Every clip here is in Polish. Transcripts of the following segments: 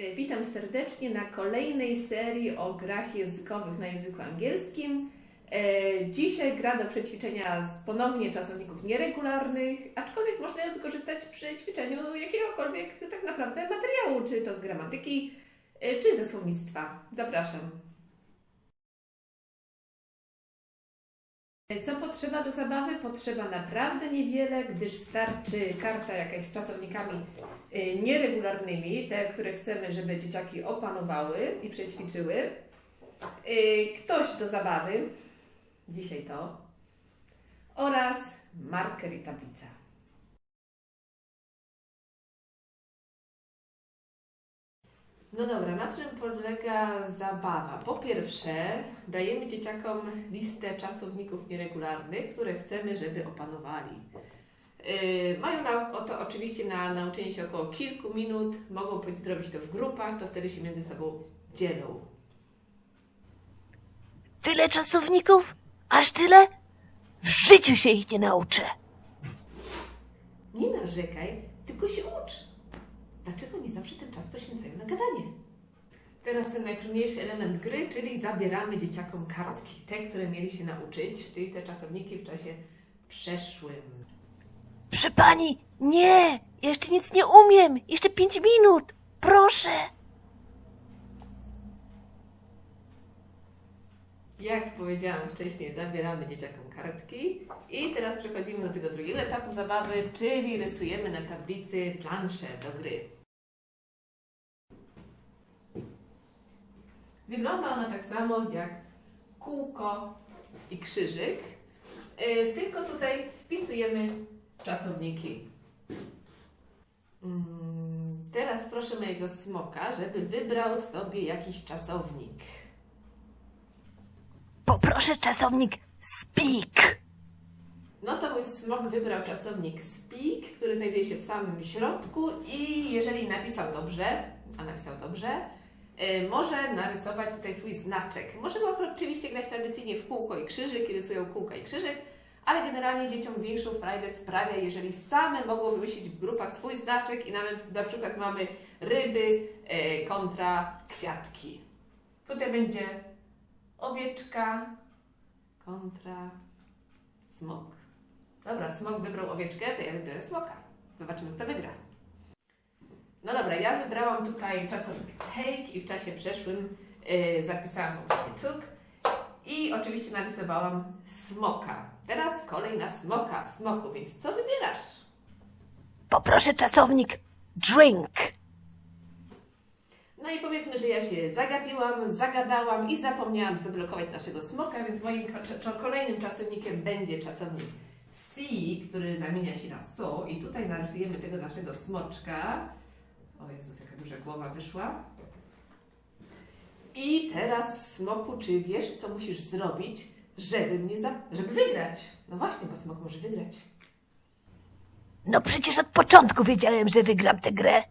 E, Witam serdecznie na kolejnej serii o grach językowych na języku angielskim. E, Dzisiaj gra do przećwiczenia z ponownie czasowników nieregularnych, aczkolwiek można ją wykorzystać przy ćwiczeniu jakiegokolwiek tak naprawdę materiału, czy to z gramatyki, e, czy ze słownictwa. Zapraszam. Co potrzeba do zabawy? Potrzeba naprawdę niewiele, gdyż starczy karta jakaś z czasownikami y, nieregularnymi, te, które chcemy, żeby dzieciaki opanowały i przećwiczyły. Y, Ktoś do zabawy, dzisiaj to, oraz marker i tablica. No dobra, na czym polega zabawa? Po pierwsze, dajemy dzieciakom listę czasowników nieregularnych, które chcemy, żeby opanowali. Yy, mają na, o to oczywiście na nauczenie się około kilku minut, mogą pójść zrobić to w grupach, to wtedy się między sobą dzielą. Tyle czasowników? Aż tyle? W życiu się ich nie nauczę. Nie narzekaj, tylko się ucz. Dlaczego nie zawsze ten czas poświęcają na gadanie? Teraz ten najtrudniejszy element gry, czyli zabieramy dzieciakom kartki, te, które mieli się nauczyć, czyli te czasowniki w czasie przeszłym. Proszę pani, nie! Jeszcze nic nie umiem! Jeszcze pięć minut! Proszę! Jak powiedziałam wcześniej, zabieramy dzieciakom kartki i teraz przechodzimy do tego drugiego etapu zabawy, czyli rysujemy na tablicy planszę do gry. Wygląda ona tak samo jak kółko i krzyżyk, yy, tylko tutaj wpisujemy czasowniki. Mm, Teraz proszę mojego smoka, żeby wybrał sobie jakiś czasownik. Poproszę czasownik speak. No to mój smok wybrał czasownik speak, który znajduje się w samym środku i jeżeli napisał dobrze, a napisał dobrze, y, może narysować tutaj swój znaczek. Możemy oczywiście grać tradycyjnie w kółko i krzyżyk i rysują kółka i krzyżyk, ale generalnie dzieciom większą frajdę sprawia, jeżeli same mogą wymyślić w grupach swój znaczek i nawet na przykład mamy ryby y, kontra kwiatki. Tutaj będzie owieczka kontra smok. Dobra, smok wybrał owieczkę, to ja wybiorę smoka. Zobaczymy, kto wygra. No dobra, ja wybrałam tutaj czasownik take i w czasie przeszłym yy, zapisałam poprzednie took i oczywiście narysowałam smoka. Teraz kolej na smoka, smoku, więc co wybierasz? Poproszę czasownik drink. No i powiedzmy, że ja się zagapiłam, zagadałam i zapomniałam zablokować naszego smoka, więc moim kolejnym czasownikiem będzie czasownik see, który zamienia się na so i tutaj narysujemy tego naszego smoczka. O Jezus, jaka duża głowa wyszła. I teraz smoku, czy wiesz, co musisz zrobić, żeby mnie za... żeby wygrać? No właśnie, bo smok może wygrać. No przecież od początku wiedziałem, że wygram tę grę.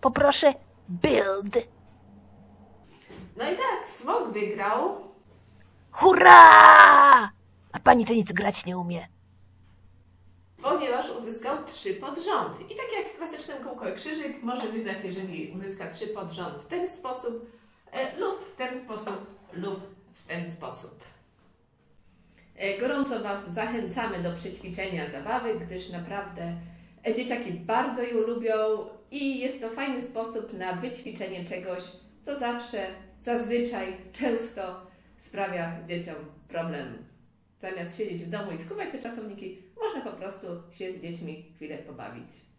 Poproszę build. No i tak, smok wygrał. Hurra! A pani to nic grać nie umie. ponieważ uzyskał trzy pod rząd. I tak jak w klasycznym kółko i krzyżyk, może wygrać, jeżeli uzyska trzy pod rząd w ten sposób, e, lub w ten sposób, lub w ten sposób. E, Gorąco Was zachęcamy do przećwiczenia zabawy, gdyż naprawdę dzieciaki bardzo ją lubią i jest to fajny sposób na wyćwiczenie czegoś, co zawsze, zazwyczaj, często sprawia dzieciom problem. Zamiast siedzieć w domu i wkuwać te czasowniki, można po prostu się z dziećmi chwilę pobawić.